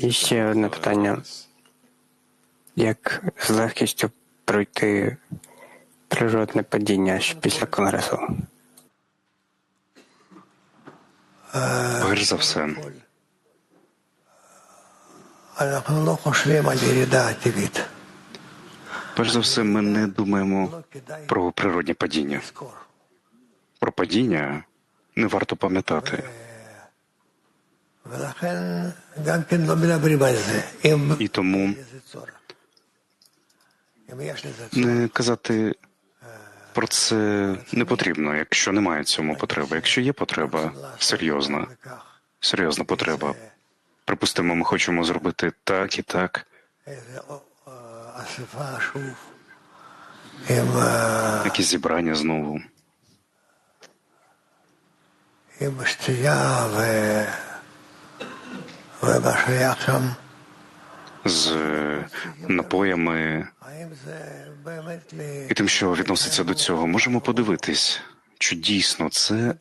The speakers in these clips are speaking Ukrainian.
І ще одне питання: як з легкістю пройти природне падіння після конгресу? Перш за все, перш за все, ми не думаємо про природні падіння. Про падіння не варто пам'ятати. І тому не казати про це не потрібно, якщо немає цьому потреби. Якщо є потреба серйозна, серйозна потреба. Припустимо, ми хочемо зробити так і так. Якісь зібрання знову з е, напоями і тим, що відноситься до цього, можемо подивитись, чи дійсно це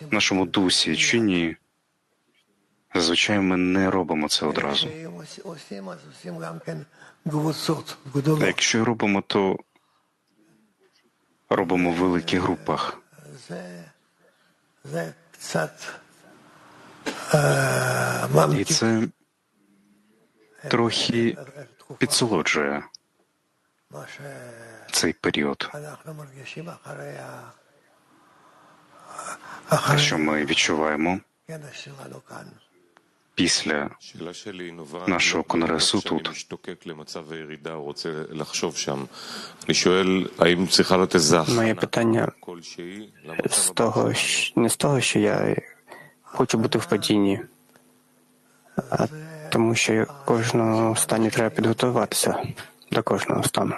в нашому дусі, чи ні. Зазвичай ми не робимо це одразу. Якщо робимо, то робимо в великих групах. Е, І це трохи підсолоджує цей період, що ми відчуваємо після нашого конгресу тут. Моє питання з того, не з того, що я хочу бути в падінні, тому що кожного стані треба підготуватися до кожного стану.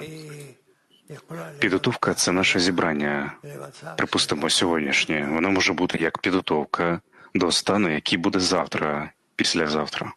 Підготовка це наше зібрання. Припустимо, сьогоднішнє. Воно може бути як підготовка до стану, який буде завтра, післязавтра.